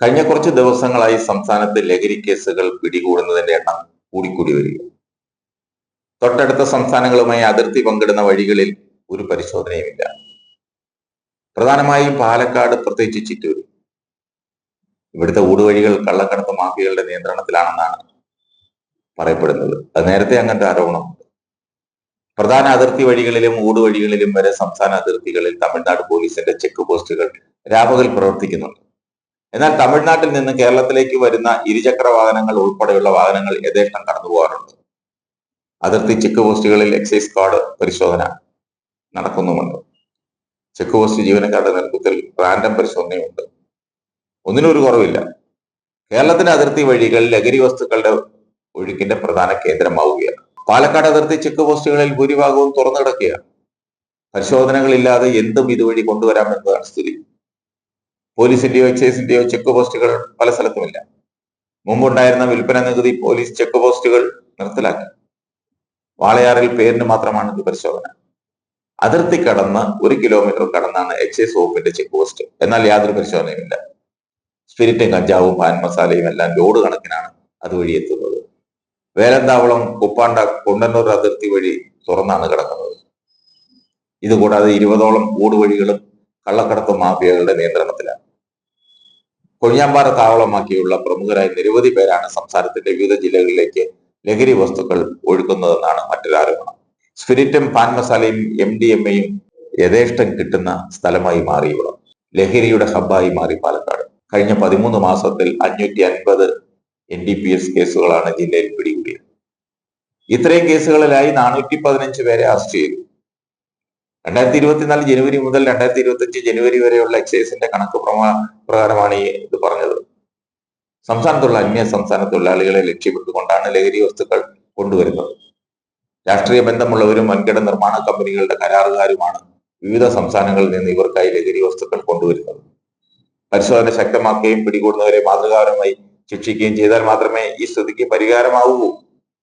കഴിഞ്ഞ കുറച്ച് ദിവസങ്ങളായി സംസ്ഥാനത്ത് ലഹരി കേസുകൾ പിടികൂടുന്നതിന്റെ എണ്ണം കൂടിക്കൂടി വരിക തൊട്ടടുത്ത സംസ്ഥാനങ്ങളുമായി അതിർത്തി പങ്കിടുന്ന വഴികളിൽ ഒരു പരിശോധനയുമില്ല. പ്രധാനമായും പാലക്കാട് പ്രത്യേകിച്ച് ചിറ്റൂർ ഇവിടുത്തെ ഊടുവഴികൾ കള്ളക്കടത്ത് മാഫിയകളുടെ നിയന്ത്രണത്തിലാണെന്നാണ് പറയപ്പെടുന്നത്. അത് നേരത്തെ അങ്ങനത്തെ ആരോപണമുണ്ട്. പ്രധാന അതിർത്തി വഴികളിലും ഊടുവഴികളിലും വരെ സംസ്ഥാന അതിർത്തികളിൽ തമിഴ്നാട് പോലീസിന്റെ ചെക്ക് പോസ്റ്റുകൾ രാപകൽ പ്രവർത്തിക്കുന്നുണ്ട്. എന്നാൽ തമിഴ്നാട്ടിൽ നിന്ന് കേരളത്തിലേക്ക് വരുന്ന ഇരുചക്ര വാഹനങ്ങൾ ഉൾപ്പെടെയുള്ള വാഹനങ്ങൾ യഥേഷ്ടം കടന്നു പോകാറുണ്ട്. അതിർത്തി ചെക്ക് പോസ്റ്റുകളിൽ എക്സൈസ് കാർഡ് പരിശോധന നടക്കുന്നുമുണ്ട്. ചെക്ക് പോസ്റ്റ് ജീവനക്കാരുടെ നേതൃത്വത്തിൽ റാൻഡം പരിശോധനയുണ്ട്. ഒന്നിനും ഒരു കുറവില്ല. കേരളത്തിന്റെ അതിർത്തി വഴികൾ ലഹരി വസ്തുക്കളുടെ ഒഴുക്കിന്റെ പ്രധാന കേന്ദ്രമാവുകയാണ്. പാലക്കാട് അതിർത്തി ചെക്ക് പോസ്റ്റുകളിൽ ഭൂരിഭാഗവും തുറന്നു കിടക്കുകയാണ്. പരിശോധനകളില്ലാതെ എന്തും ഇതുവഴി കൊണ്ടുവരാമെന്നതാണ് സ്ഥിതി. പോലീസിന്റെയോ എക്സൈസിന്റെയോ ചെക്ക് പോസ്റ്റുകൾ പല സ്ഥലത്തുമില്ല. മുമ്പുണ്ടായിരുന്ന വിൽപ്പന നികുതി പോലീസ് ചെക്ക് പോസ്റ്റുകൾ നിർത്തലാക്കി. വാളയാറിൽ പേരിന് മാത്രമാണ് ഇത് പരിശോധന. അതിർത്തി കടന്ന് ഒരു കിലോമീറ്റർ കടന്നാണ് എക്സൈസ് വകുപ്പിന്റെ ചെക്ക് പോസ്റ്റ്. എന്നാൽ യാതൊരു പരിശോധനയുമില്ല. സ്പിരിറ്റും കഞ്ചാവും പാൻ മസാലയും എല്ലാം ലോഡ് കണക്കിനാണ് അതുവഴി എത്തുന്നത്. വേലന്താവളം കുപ്പാണ്ട കുണ്ടന്നൂർ അതിർത്തി വഴി തുറന്നാണ് കിടക്കുന്നത്. ഇതുകൂടാതെ ഇരുപതോളം ഊടുവഴികളും കള്ളക്കടത്ത് മാഫിയകളുടെ നിയന്ത്രണത്തിലാണ്. കൊഴിഞ്ഞാമ്പാറ താവളമാക്കിയുള്ള പ്രമുഖരായ നിരവധി പേരാണ് സംസ്ഥാനത്തിന്റെ വിവിധ ജില്ലകളിലേക്ക് ലഹരി വസ്തുക്കൾ ഒഴുക്കുന്നതെന്നാണ് മറ്റൊരു ആരോപണം. സ്പിരിറ്റും പാൻ മസാലയും എം ഡി എം എയും യഥേഷ്ടം കിട്ടുന്ന സ്ഥലമായി മാറി ലഹരിയുടെ ഹബ്ബായി മാറി പാലക്കാട്. കഴിഞ്ഞ പതിമൂന്ന് മാസത്തിൽ അഞ്ഞൂറ്റി അൻപത് എൻ ഡി പി എസ് കേസുകളാണ് ജില്ലയിൽ പിടികൂടിയത്. ഇത്രയും കേസുകളിലായി നാനൂറ്റി പതിനഞ്ച് പേരെ അറസ്റ്റ് ചെയ്തു. രണ്ടായിരത്തി ഇരുപത്തിനാല് ജനുവരി മുതൽ രണ്ടായിരത്തി ഇരുപത്തി അഞ്ച് ജനുവരി വരെയുള്ള എക്സൈസിന്റെ കണക്ക് പ്രമാ പ്രകാരമാണ് ഈ ഇത് പറഞ്ഞത്. സംസ്ഥാനത്തുള്ള അന്യ സംസ്ഥാന തൊഴിലാളികളെ ലക്ഷ്യമിട്ടുകൊണ്ടാണ് ലഹരി വസ്തുക്കൾ കൊണ്ടുവരുന്നത്. രാഷ്ട്രീയ ബന്ധമുള്ളവരും വൻകിട നിർമ്മാണ കമ്പനികളുടെ കരാറുകാരുമാണ് വിവിധ സംസ്ഥാനങ്ങളിൽ നിന്ന് ഇവർക്കായി ലഹരി വസ്തുക്കൾ കൊണ്ടുവരുന്നത്. പരിശോധന ശക്തമാക്കുകയും പിടികൂടുന്നവരെ മാതൃകാപരമായി ശിക്ഷിക്കുകയും ചെയ്താൽ മാത്രമേ ഈ സ്ഥിതിക്ക് പരിഹാരമാവൂ.